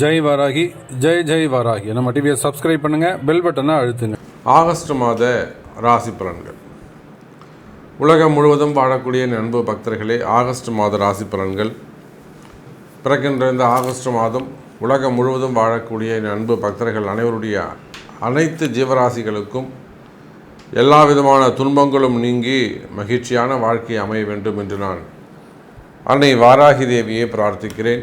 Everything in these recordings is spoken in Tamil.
ஜெய் வாராகி ஜெய் ஜெய் வாராகி. நம்ம டிவியை சப்ஸ்கிரைப் பண்ணுங்கள் பெல் பட்டனை அழுத்துங்க. ஆகஸ்ட் மாத ராசி பலன்கள். உலகம் முழுவதும் வாழக்கூடிய என் அன்பு பக்தர்களே ஆகஸ்ட் மாத ராசி பலன்கள். பிறக்கின்ற இந்த ஆகஸ்ட் மாதம் உலகம் முழுவதும் வாழக்கூடிய என் அன்பு பக்தர்கள் அனைவருடைய அனைத்து ஜீவராசிகளுக்கும் எல்லா விதமான துன்பங்களும் நீங்கி மகிழ்ச்சியான வாழ்க்கை அமைய வேண்டும் என்று நான் அன்னை வாராகி தேவியை பிரார்த்திக்கிறேன்.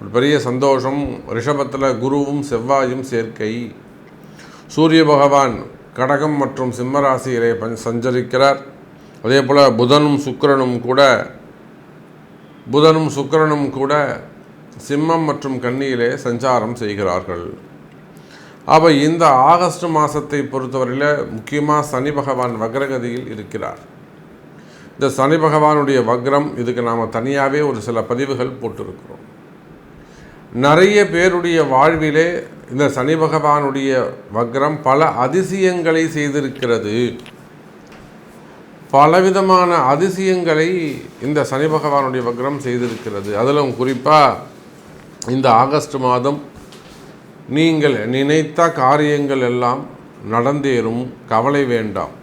ஒரு பெரிய சந்தோஷம் ரிஷபத்தில் குருவும் செவ்வாயும் சேர்க்கை. சூரிய பகவான் கடகம் மற்றும் சிம்மராசியிலே பஞ் சஞ்சரிக்கிறார். அதே போல் புதனும் சுக்கிரனும் கூட புதனும் சுக்கிரனும் கூட சிம்மம் மற்றும் கன்னியிலே சஞ்சாரம் செய்கிறார்கள். அப்போ இந்த ஆகஸ்ட் மாதத்தை பொறுத்தவரையில் முக்கியமாக சனி பகவான் வக்ரகதியில் இருக்கிறார். இந்த சனி பகவானுடைய வக்ரம் இதுக்கு நாம் தனியாகவே ஒரு சில பதிவுகள் போட்டிருக்கிறோம். நிறைய பேருடைய வாழ்விலே இந்த சனி பகவானுடைய வக்ரம் பல அதிசயங்களை செய்திருக்கிறது. பலவிதமான அதிசயங்களை இந்த சனி பகவானுடைய வக்ரம் செய்திருக்கிறது. அதிலும் குறிப்பாக இந்த ஆகஸ்ட் மாதம் நீங்கள் நினைத்த காரியங்கள் எல்லாம் நடந்தேறும். கவலை வேண்டாம்.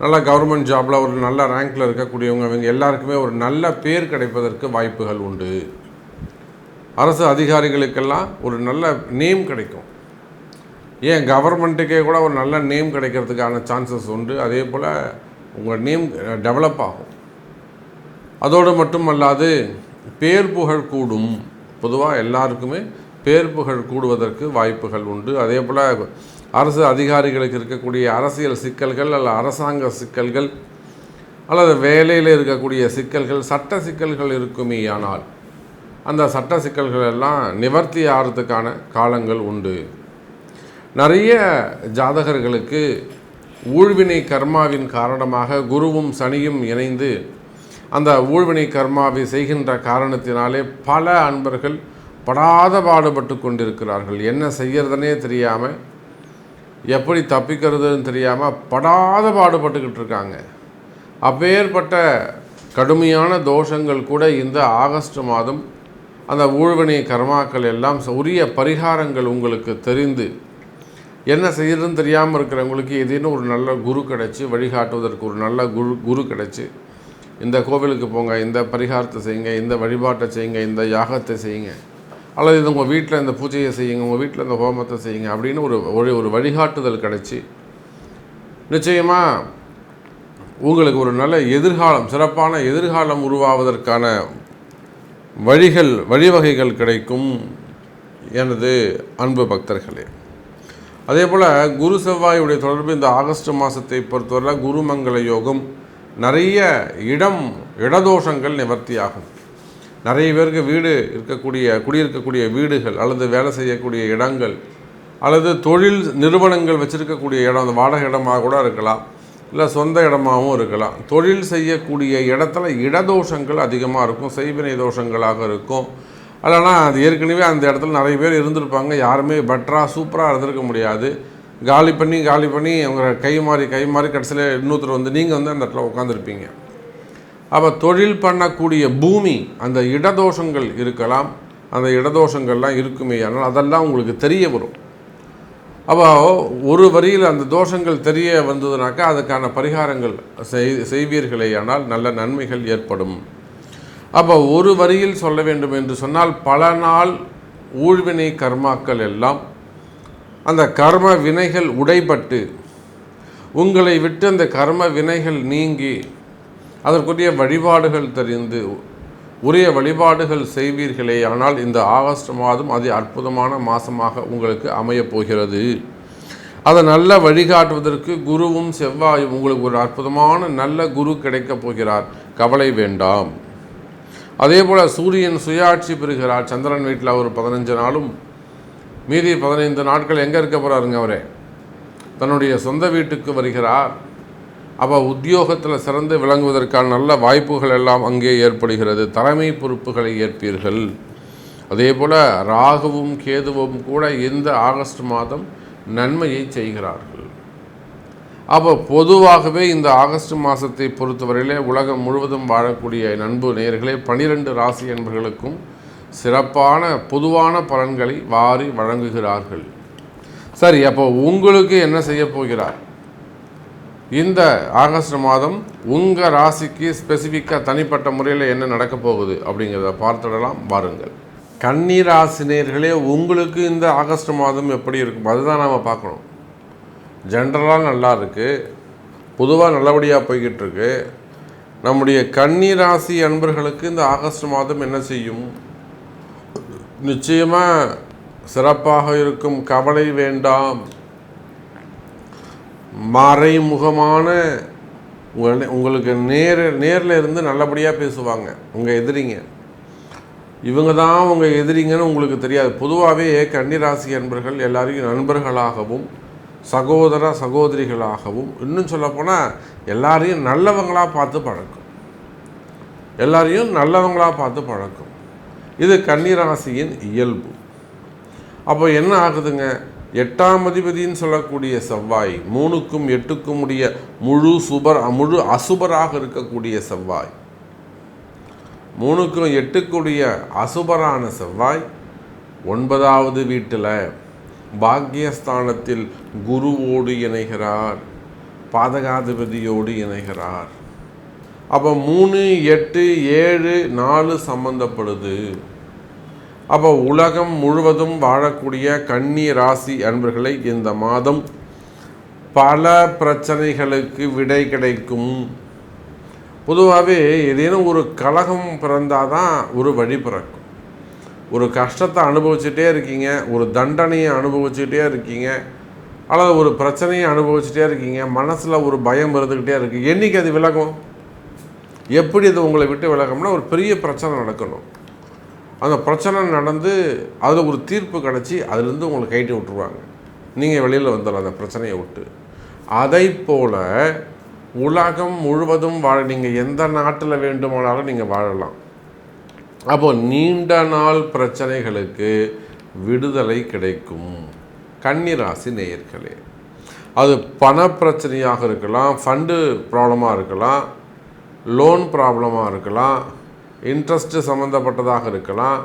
நல்ல கவர்மெண்ட் ஜாபில் ஒரு நல்ல ரேங்கில் இருக்கக்கூடியவங்க இவங்க எல்லாருக்குமே ஒரு நல்ல பேர் கிடைப்பதற்கு வாய்ப்புகள் உண்டு. அரசு அதிகாரிகளுக்கெல்லாம் ஒரு நல்ல நேம் கிடைக்கும். ஏன் கவர்மெண்ட்டுக்கே கூட ஒரு நல்ல நேம் கிடைக்கிறதுக்கான சான்சஸ் உண்டு. அதே போல் உங்கள் நேம் டெவலப் ஆகும். அதோடு மட்டுமல்லாது பேர் புகழ் கூடும். பொதுவாக எல்லாருக்குமே பேர் புகழ் கூடுவதற்கு வாய்ப்புகள் உண்டு. அதே போல் அரசு அதிகாரிகளுக்கு இருக்கக்கூடிய அரசியல் சிக்கல்கள் அல்ல அரசாங்க சிக்கல்கள் அல்லது வேலையில் இருக்கக்கூடிய சிக்கல்கள் சட்ட சிக்கல்கள் இருக்குமே ஆனால் அந்த சட்ட சிக்கல்கள் எல்லாம் நிவர்த்தி ஆகிறதுக்கான காலங்கள் உண்டு. நிறைய ஜாதகர்களுக்கு ஊழ்வினை கர்மாவின் காரணமாக குருவும் சனியும் இணைந்து அந்த ஊழ்வினை கர்மாவை செய்கின்ற காரணத்தினாலே பல அன்பர்கள் படாத பாடுபட்டு கொண்டிருக்கிறார்கள். என்ன செய்யறதுனே தெரியாமல் எப்படி தப்பிக்கிறதுன்னு தெரியாமல் படாத பாடுபட்டுக்கிட்டு இருக்காங்க. அப்பேற்பட்ட கடுமையான தோஷங்கள் கூட இந்த ஆகஸ்ட் மாதம் அந்த ஊழ்வினை கர்மாக்கள் எல்லாம் உரிய பரிகாரங்கள் உங்களுக்கு தெரிந்து என்ன செய்யறதுன்னு தெரியாமல் இருக்கிறவங்களுக்கு ஏதேனும் ஒரு நல்ல குரு கிடச்சி வழிகாட்டுவதற்கு ஒரு நல்ல குரு குரு கிடச்சி இந்த கோவிலுக்கு போங்க இந்த பரிகாரத்தை செய்யுங்க இந்த வழிபாட்டை செய்யுங்க இந்த யாகத்தை செய்யுங்க. அல்லது இது உங்கள் வீட்டில் இந்த பூஜையை செய்யுங்க உங்கள் வீட்டில் இந்த ஹோமத்தை செய்யுங்க அப்படின்னு ஒரு ஒரு ஒரு வழிகாட்டுதல் கிடச்சி நிச்சயமாக உங்களுக்கு ஒரு நல்ல எதிர்காலம் சிறப்பான எதிர்காலம் உருவாவதற்கான வழிகள் வழிவகைகள் கிடைக்கும் எனது அன்பு பக்தர்களே. அதே போல் குரு செவ்வாயுடைய தொடர்பு இந்த ஆகஸ்ட் மாதத்தை பொறுத்தவரை குருமங்கள யோகம் நிறைய இடம் இடதோஷங்கள் நிவர்த்தியாகும். நிறைய பேருக்கு வீடு இருக்கக்கூடிய குடியிருக்கக்கூடிய வீடுகள் அல்லது வேலை செய்யக்கூடிய இடங்கள் அல்லது தொழில் நிறுவனங்கள் வச்சுருக்கக்கூடிய இடம் அந்த வாடகை இடமாக கூட இருக்கலாம் இல்லை சொந்த இடமாகவும் இருக்கலாம். தொழில் செய்யக்கூடிய இடத்துல இடதோஷங்கள் அதிகமாக இருக்கும் செய்வினை தோஷங்களாக இருக்கும். அல்லனா அது ஏற்கனவே அந்த இடத்துல நிறைய பேர் இருந்திருப்பாங்க யாருமே பெட்டராக சூப்பராக இருந்திருக்க முடியாது. காலி பண்ணி காலி பண்ணி அவங்க கை மாறி கை மாறி கடைசியில் இன்னொருத்தர் வந்து நீங்கள் வந்து அந்த இடத்துல உட்காந்துருப்பீங்க அப்போ தொழில் பண்ணக்கூடிய பூமி அந்த இடதோஷங்கள் இருக்கலாம். அந்த இடதோஷங்கள்லாம் இருக்குமே ஆனால் அதெல்லாம் உங்களுக்கு தெரிய வரும். அப்போ ஒரு வரியில் அந்த தோஷங்கள் தெரிய வந்ததுனாக்கா அதுக்கான பரிகாரங்கள் செய் செய்வீர்களே ஆனால் நல்ல நன்மைகள் ஏற்படும். அப்போ ஒரு வரியில் சொல்ல வேண்டும் என்று சொன்னால் பல நாள் ஊழ்வினை கர்மாக்கள் எல்லாம் அந்த கர்ம வினைகள் உடைபட்டு உங்களை விட்டு அந்த கர்ம வினைகள் நீங்கி அதற்குரிய வழிபாடுகள் தெரிந்து உரிய வழிபாடுகள் செய்வீர்களே ஆனால் இந்த ஆகஸ்ட் மாதம் அதி அற்புதமான மாதமாக உங்களுக்கு அமையப் போகிறது. அதை நல்ல வழிகாட்டுவதற்கு குருவும் செவ்வாயும் உங்களுக்கு ஒரு அற்புதமான நல்ல குரு கிடைக்கப் போகிறார். கவலை வேண்டாம். அதே போல் சூரியன் சுயாட்சி பெறுகிறார். சந்திரன் வீட்டில் ஒரு பதினஞ்சு நாளும் மீதி பதினைந்து நாட்கள் எங்கே இருக்க போகிறாருங்க அவரே? தன்னுடைய சொந்த வீட்டுக்கு வருகிறார். அப்போ உத்தியோகத்தில் சிறந்து விளங்குவதற்கான நல்ல வாய்ப்புகள் எல்லாம் அங்கே ஏற்படுகிறது. தலைமை பொறுப்புகளை ஏற்பீர்கள். அதே போல் ராகுவும் கேதுவும் கூட இந்த ஆகஸ்ட் மாதம் நன்மையை செய்கிறார்கள். அப்போ பொதுவாகவே இந்த ஆகஸ்ட் மாதத்தை பொறுத்தவரையிலே உலகம் முழுவதும் வாழக்கூடிய நண்பு நேர்களே பனிரெண்டு ராசி என்பர்களுக்கும் சிறப்பான பொதுவான பலன்களை வாரி வழங்குகிறார்கள். சரி அப்போ உங்களுக்கு என்ன செய்ய போகிறார்? இந்த ஆகஸ்ட் மாதம் உங்கள் ராசிக்கு ஸ்பெசிஃபிக்காக தனிப்பட்ட முறையில் என்ன நடக்க போகுது அப்படிங்கிறத பார்த்துடலாம் வாருங்கள் கன்னி ராசினியர்களே உங்களுக்கு இந்த ஆகஸ்ட் மாதம் எப்படி இருக்கும்? அதுதான் நாம் பார்க்கணும். ஜென்ரலாக நல்லா இருக்குது பொதுவாக நல்லபடியாக போய்கிட்டு இருக்கு. நம்முடைய கன்னி ராசி அன்பர்களுக்கு இந்த ஆகஸ்ட் மாதம் என்ன செய்யும்? நிச்சயமாக சிறப்பாக இருக்கும். கவலை வேண்டாம். மறைமுகமான உங்களை- உங்களுக்கு நேர நேரில் இருந்து நல்லபடியாக பேசுவாங்க. உங்கள் எதிரிங்க. இவங்க தான் உங்கள் எதிரிங்கன்னு உங்களுக்கு தெரியாது. பொதுவாகவே கன்னிராசி அன்பர்கள் எல்லாரையும் நண்பர்களாகவும் சகோதர சகோதரிகளாகவும் இன்னும் சொல்லப்போனால் எல்லாரையும் நல்லவங்களாக பார்த்து பழக்கும். எல்லாரையும் நல்லவங்களாக பார்த்து பழக்கும். இது கன்னிராசியின் இயல்பு. அப்போ என்ன ஆகுதுங்க? எட்டாம் அதிபதின்னு சொல்லக்கூடிய செவ்வாய் மூணுக்கும் எட்டுக்கும் உடைய முழு சுபர் முழு அசுபராக இருக்கக்கூடிய செவ்வாய். மூணுக்கும் எட்டுக்குடைய அசுபரான செவ்வாய் ஒன்பதாவது வீட்டில் பாக்யஸ்தானத்தில் குருவோடு இணைகிறார் பாதகாதிபதியோடு இணைகிறார். அப்போ மூணு எட்டு ஏழு நாலு சம்பந்தப்படுது. அப்போ உலகம் முழுவதும் வாழக்கூடிய கன்னி ராசி அன்பர்களை இந்த மாதம் பல பிரச்சனைகளுக்கு விடை கிடைக்கும். பொதுவாகவே ஏதேனும் ஒரு கலகம் பிறந்தாதான் ஒரு வழி பிறக்கும். ஒரு கஷ்டத்தை அனுபவிச்சுட்டே இருக்கீங்க ஒரு தண்டனையை அனுபவிச்சுட்டே இருக்கீங்க அல்லது ஒரு பிரச்சனையை அனுபவிச்சுட்டே இருக்கீங்க மனசில் ஒரு பயம் இருந்துக்கிட்டே இருக்குது என்னைக்கு அது விலகும்? எப்படி அது உங்களை விட்டு விலகும்னா ஒரு பெரிய பிரச்சனை நடக்கணும். அந்த பிரச்சனை நடந்து அதில் ஒரு தீர்ப்பு கிடச்சி அதுலேருந்து உங்களை கைட்டி விட்டுருவாங்க. நீங்கள் வெளியில் வந்துடலாம் அந்த பிரச்சனையை விட்டு. அதை போல் உலகம் முழுவதும் வாழ நீங்கள் எந்த நாட்டில் வேண்டுமானாலும் நீங்கள் வாழலாம். அப்போ நீண்ட நாள் பிரச்சனைகளுக்கு விடுதலை கிடைக்கும். கன்னிராசி நேயர்களே அது பண பிரச்சனையாக இருக்கலாம் ஃபண்டு ப்ராப்ளமாக இருக்கலாம் லோன் ப்ராப்ளமாக இருக்கலாம் இன்ட்ரெஸ்ட்டு சம்மந்தப்பட்டதாக இருக்கலாம்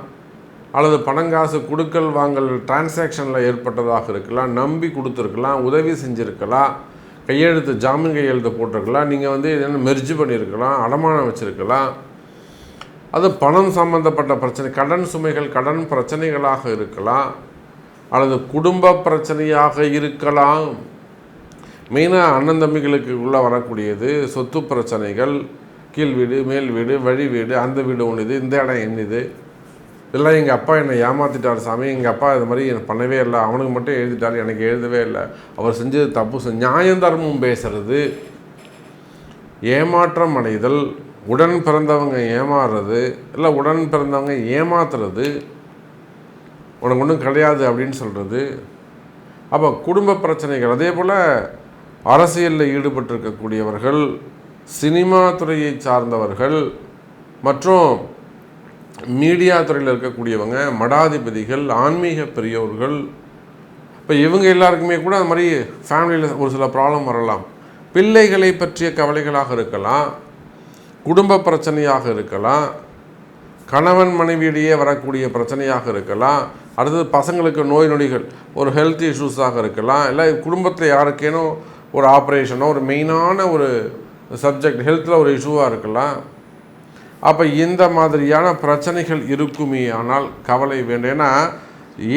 அல்லது பணங்காசு கொடுக்கல் வாங்கல் டிரான்சாக்ஷனில் ஏற்பட்டதாக இருக்கலாம் நம்பி கொடுத்துருக்கலாம் உதவி செஞ்சுருக்கலாம் கையெழுத்து ஜாமீன் கையெழுத்து போட்டிருக்கலாம் நீங்கள் வந்து என்னென்ன மெர்ஜி பண்ணியிருக்கலாம் அடமானம் வச்சுருக்கலாம். அது பணம் சம்மந்தப்பட்ட பிரச்சனை கடன் சுமைகள் கடன் பிரச்சனைகளாக இருக்கலாம் அல்லது குடும்ப பிரச்சனையாக இருக்கலாம். மெயினாக அண்ணன் தம்பிகளுக்கு உள்ளே வரக்கூடியது சொத்து பிரச்சனைகள் கீழ் வீடு மேல் வீடு வழி வீடு அந்த வீடு ஒன்று இது இந்த இடம் என்னது இதெல்லாம் எங்கள் அப்பா என்னை ஏமாற்றிட்டார் சாமி. எங்கள் அப்பா இது மாதிரி எனக்கு பண்ணவே இல்லை. அவனுக்கு மட்டும் எழுதிட்டார் எனக்கு எழுதவே இல்லை. அவர் செஞ்சது தப்பு. செஞ்ச நியாயம் தர்மம் பேசுறது ஏமாற்றம் அடைதல் உடன் பிறந்தவங்க ஏமாறுறது இல்லை உடன் பிறந்தவங்க ஏமாத்துறது உனக்கு ஒன்றும் கிடையாது அப்படின்னு சொல்கிறது அப்போ குடும்ப பிரச்சனைகள் அதே போல் அரசியலில் ஈடுபட்டிருக்கக்கூடியவர்கள் சினிமா துறையை சார்ந்தவர்கள் மற்றும் மீடியா துறையில் இருக்கக்கூடியவங்க மடாதிபதிகள் ஆன்மீக பெரியோர்கள் இப்போ இவங்க எல்லாருக்குமே கூட அந்த மாதிரி ஃபேமிலியில் ஒரு சில ப்ராப்ளம் வரலாம். பிள்ளைகளை பற்றிய கவலைகளாக இருக்கலாம் குடும்ப பிரச்சனையாக இருக்கலாம் கணவன் மனைவியிடையே வரக்கூடிய பிரச்சனையாக இருக்கலாம் அடுத்தது பசங்களுக்கு நோய் நொடிகள் ஒரு ஹெல்த் இஷ்யூஸாக இருக்கலாம் இல்லை குடும்பத்தில் யாருக்கேனும் ஒரு ஆப்ரேஷனோ ஒரு மெயினான ஒரு சப்ஜெக்ட் ஹெல்த்தில் ஒரு இஷ்யூவாக இருக்கலாம். அப்போ இந்த மாதிரியான பிரச்சனைகள் இருக்குமே ஆனால் கவலை வேண்டும். ஏன்னா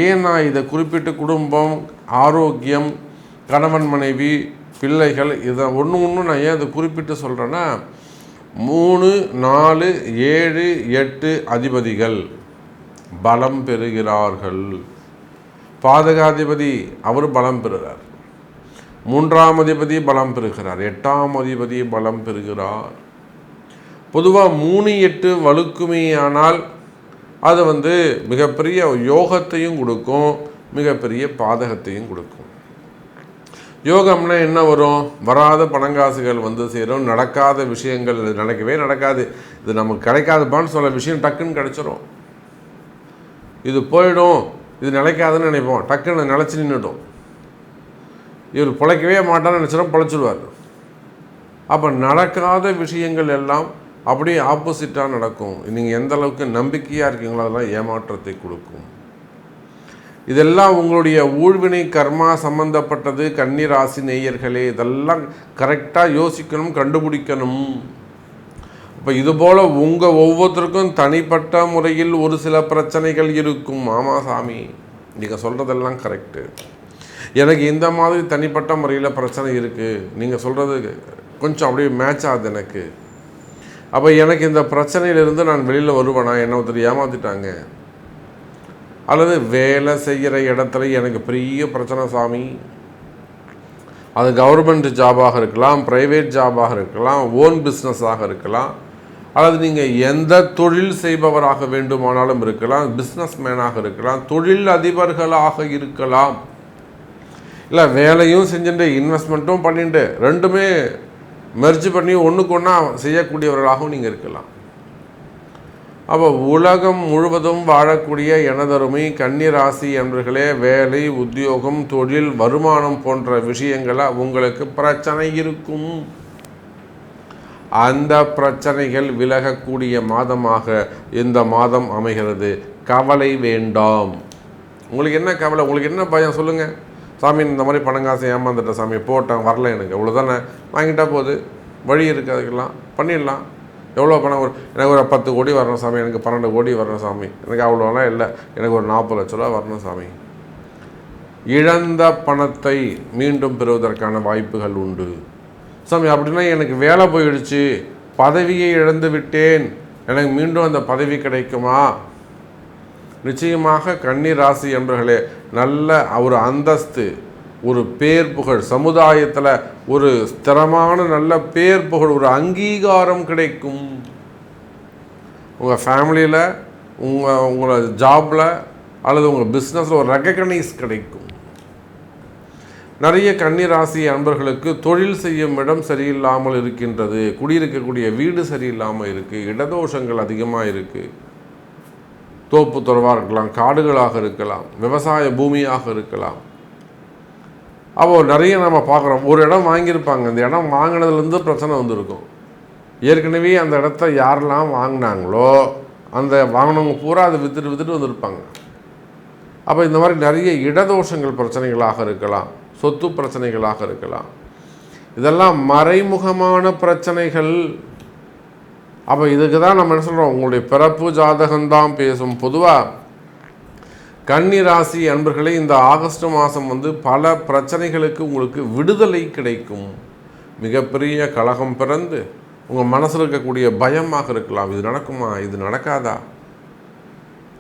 ஏன் நான் இதை குறிப்பிட்டு குடும்பம் ஆரோக்கியம் கணவன் மனைவி பிள்ளைகள் இதை ஒன்று ஒன்று நான் ஏன் இதை குறிப்பிட்டு சொல்கிறேன்னா மூணு நாலு ஏழு எட்டு அதிபதிகள் பலம் பெறுகிறார்கள். பாதகாதிபதி அவர் பலம் பெறுகிறார் மூன்றாம் அதிபதி பலம் பெறுகிறார். எட்டாம் அதிபதி பலம் பெறுகிறார். பொதுவாக மூணு எட்டு வலுக்குமேயானால் அது வந்து மிகப்பெரிய யோகத்தையும் கொடுக்கும் மிகப்பெரிய பாதகத்தையும் கொடுக்கும். யோகம்னா என்ன வரும்? வராத பணங்காசுகள் வந்து சேரும். நடக்காத விஷயங்கள் நடக்கவே நடக்காது. இது நமக்கு கிடைக்காதுப்பான்னு சொல்ல விஷயம் டக்குன்னு கிடச்சிரும். இது போயிடும். இது நிலைக்காதுன்னு நினைப்போம். டக்குன்னு நிலச்சி நின்றுடும் இவர் பிழைக்கவே மாட்டான்னு நினச்சிடும் பிழைச்சிடுவார். அப்போ நடக்காத விஷயங்கள் எல்லாம் அப்படியே ஆப்போசிட்டாக நடக்கும். நீங்கள் எந்த அளவுக்கு நம்பிக்கையாக இருக்கீங்களோ அதெல்லாம் ஏமாற்றத்தை கொடுக்கும். இதெல்லாம் உங்களுடைய ஊழ்வினை கர்மா சம்பந்தப்பட்டது கன்னிராசி நேயர்களே இதெல்லாம் கரெக்டாக யோசிக்கணும் கண்டுபிடிக்கணும். இப்போ இதுபோல் உங்கள் ஒவ்வொருத்தருக்கும் தனிப்பட்ட முறையில் ஒரு சில பிரச்சனைகள் இருக்கும். ஆமாம் சாமி நீங்கள் சொல்கிறதெல்லாம் கரெக்டு எனக்கு இந்த மாதிரி தனிப்பட்ட முறையில் பிரச்சனை இருக்குது நீங்கள் சொல்கிறது கொஞ்சம் அப்படியே மேட்ச் ஆகுது எனக்கு. அப்போ எனக்கு இந்த பிரச்சனையிலிருந்து நான் வெளியில் வருவேனா? என்ன ஒருத்தர் ஏமாத்திட்டாங்க. அல்லது வேலை செய்கிற இடத்துல எனக்கு பெரிய பிரச்சனை சாமி. அது கவர்மெண்ட் ஜாபாக இருக்கலாம் ப்ரைவேட் ஜாபாக இருக்கலாம் ஓன் பிஸ்னஸாக இருக்கலாம். அல்லது நீங்கள் எந்த தொழில் செய்பவராக வேண்டுமானாலும் இருக்கலாம் பிஸ்னஸ் மேனாக இருக்கலாம் தொழில் அதிபர்களாக இருக்கலாம். இல்லை வேலையும் செஞ்சுட்டு இன்வெஸ்ட்மெண்ட்டும் பண்ணிட்டு ரெண்டுமே மெர்ஜ் பண்ணி ஒன்றுக்கு ஒன்றா செய்யக்கூடியவர்களாகவும் நீங்கள் இருக்கலாம். அப்போ உலகம் முழுவதும் வாழக்கூடிய எனதருமை கன்னிராசி என்பர்களே வேலை உத்தியோகம் தொழில் வருமானம் போன்ற விஷயங்களை உங்களுக்கு பிரச்சனை இருக்கும். அந்த பிரச்சனைகள் விலகக்கூடிய மாதமாக இந்த மாதம் அமைகிறது. கவலை வேண்டாம். உங்களுக்கு என்ன கவலை? உங்களுக்கு என்ன பயம்? சொல்லுங்கள் சாமி இந்த மாதிரி பணங்காசை ஏமாந்துட்டேன் சாமி போட்டேன் வரல எனக்கு. இவ்வளோதானே வாங்கிட்டா போகுது வழி இருக்குது அதுக்கெல்லாம். பண்ணிடலாம். எவ்வளோ பணம் ஒரு எனக்கு ஒரு பத்து கோடி வரணும் சாமி. எனக்கு பன்னெண்டு கோடி வரணும் சாமி. எனக்கு அவ்வளோலாம் இல்லை. எனக்கு ஒரு நாற்பது லட்ச ரூபா வரணும் சாமி. இழந்த பணத்தை மீண்டும் பெறுவதற்கான வாய்ப்புகள் உண்டு. சாமி அப்படின்னா எனக்கு வேலை போயிடுச்சு. பதவியை இழந்து விட்டேன். எனக்கு மீண்டும் அந்த பதவி கிடைக்குமா? நிச்சயமாக கன்னி ராசி என்பர்களே நல்ல ஒரு அந்தஸ்து ஒரு பேர் புகழ் சமுதாயத்தில் ஒரு ஸ்திரமான நல்ல பேர் புகழ் ஒரு அங்கீகாரம் கிடைக்கும். உங்கள் ஃபேமிலியில் உங்கள் உங்களோட ஜாபில் அல்லது உங்கள் பிஸ்னஸில் ஒரு ரெக்கக்னைஸ் கிடைக்கும். நிறைய கன்னிராசி அன்பர்களுக்கு தொழில் செய்யும் இடம் சரியில்லாமல் இருக்கின்றது. குடியிருக்கக்கூடிய வீடு சரியில்லாமல் இருக்குது இடதோஷங்கள் அதிகமாக இருக்குது தோப்பு துறவாக இருக்கலாம் காடுகளாக இருக்கலாம் விவசாய பூமியாக இருக்கலாம். அப்போ நிறைய நம்ம பார்க்குறோம். ஒரு இடம் வாங்கியிருப்பாங்க. இந்த இடம் வாங்கினதுலேருந்து பிரச்சனை வந்திருக்கும். ஏற்கனவே அந்த இடத்த யாரெல்லாம் வாங்கினாங்களோ அந்த வாங்கினவங்க பூரா அதை வித்துட்டு வித்துட்டு வந்திருப்பாங்க. அப்போ இந்த மாதிரி நிறைய இடதோஷங்கள் பிரச்சனைகளாக இருக்கலாம். சொத்து பிரச்சனைகளாக இருக்கலாம். இதெல்லாம் மறைமுகமான பிரச்சனைகள். அப்போ இதுக்கு தான் நம்ம என்ன சொல்கிறோம் உங்களுடைய பிறப்பு ஜாதகம்தான் பேசும். பொதுவாக கன்னி ராசி அன்பர்களே இந்த ஆகஸ்ட் மாதம் வந்து பல பிரச்சனைகளுக்கு உங்களுக்கு விடுதலை கிடைக்கும். மிகப்பெரிய கழகம் பிறந்து உங்கள் மனசில் இருக்கக்கூடிய பயமாக இருக்கலாம். இது நடக்குமா? இது நடக்காதா?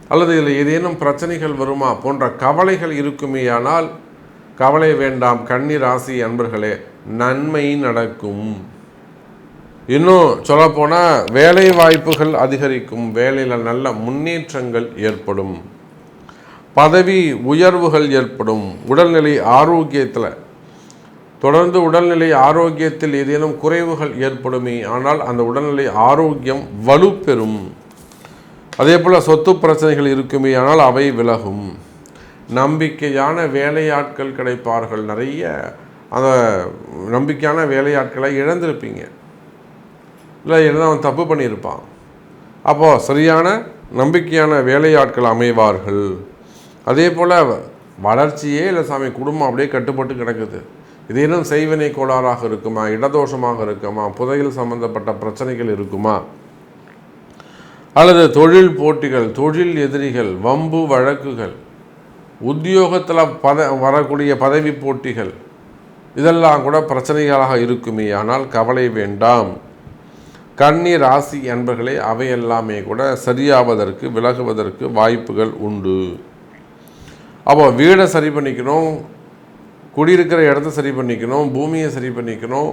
அல்லது இதில் ஏதேனும் பிரச்சனைகள் வருமா? போன்ற கவலைகள் இருக்குமேயானால் கவலை வேண்டாம். கன்னி ராசி அன்பர்களே நன்மை நடக்கும். இன்னும் சொல்லப்போனால் வேலை வாய்ப்புகள் அதிகரிக்கும் வேலையில் நல்ல முன்னேற்றங்கள் ஏற்படும். பதவி உயர்வுகள் ஏற்படும். உடல்நிலை ஆரோக்கியத்தில் தொடர்ந்து உடல்நிலை ஆரோக்கியத்தில் ஏதேனும் குறைவுகள் ஏற்படுமே ஆனால் அந்த உடல்நிலை ஆரோக்கியம் வலுப்பெறும். அதே போல் சொத்து பிரச்சனைகள் இருக்குமே ஆனால் அவை விலகும். நம்பிக்கையான வேலையாட்கள் கிடைப்பார்கள். நிறைய அந்த நம்பிக்கையான வேலையாட்களை இழந்திருப்பீங்க. இல்லை என்ன அவன் தப்பு பண்ணியிருப்பான். அப்போது சரியான நம்பிக்கையான வேலையாட்கள் அமைவார்கள். அதே போல் வளர்ச்சியே இல்லை சாமி குடும்பம் அப்படியே கட்டுப்பட்டு கிடக்குது. இது இன்னும் செய்வினை கோளாறாக இருக்குமா இடதோஷமாக இருக்குமா புதையில் சம்பந்தப்பட்ட பிரச்சனைகள் இருக்குமா? அல்லது தொழில் போட்டிகள் தொழில் எதிரிகள் வம்பு வழக்குகள் உத்தியோகத்தில் பத வரக்கூடிய பதவி போட்டிகள் இதெல்லாம் கூட பிரச்சனைகளாக இருக்குமே ஆனால் கவலை வேண்டாம். கன்னி ராசி என்பர்களே அவை எல்லாமே கூட சரியாவதற்கு விலகுவதற்கு வாய்ப்புகள் உண்டு. அப்போ வீடை சரி பண்ணிக்கணும் குடியிருக்கிற இடத்த சரி பண்ணிக்கணும் பூமியை சரி பண்ணிக்கணும்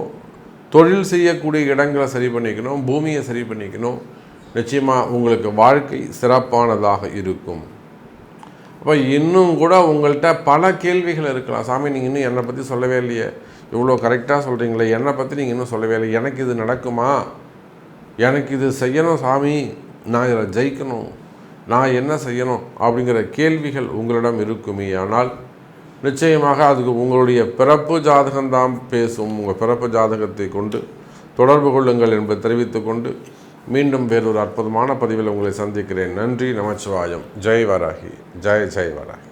தொழில் செய்யக்கூடிய இடங்களை சரி பண்ணிக்கணும் பூமியை சரி பண்ணிக்கணும். நிச்சயமாக உங்களுக்கு வாழ்க்கை சிறப்பானதாக இருக்கும். அப்போ இன்னும் கூட உங்கள்கிட்ட பல கேள்விகள் இருக்கலாம். சாமி நீங்கள் இன்னும் என்னை பற்றி சொல்லவே இல்லையே. இவ்வளோ கரெக்டாக சொல்கிறீங்களே என்னை பற்றி நீங்கள் இன்னும் சொல்லவே இல்லை எனக்கு இது நடக்குமா? எனக்கு இது செய்யணும் சாமி நான் இதில் ஜெயிக்கணும் நான் என்ன செய்யணும் அப்படிங்கிற கேள்விகள் உங்களிடம் இருக்குமே. ஆனால் நிச்சயமாக அதுக்கு உங்களுடைய பிறப்பு ஜாதகம்தான் பேசும். உங்கள் பிறப்பு ஜாதகத்தை கொண்டு தொடர்பு கொள்ளுங்கள் என்பதை தெரிவித்துக்கொண்டு மீண்டும் வேறொரு அற்புதமான பதிவில் உங்களை சந்திக்கிறேன். நன்றி நமச்சிவாயம். ஜெய் வராகி. ஜெய் ஜெய் வராகி.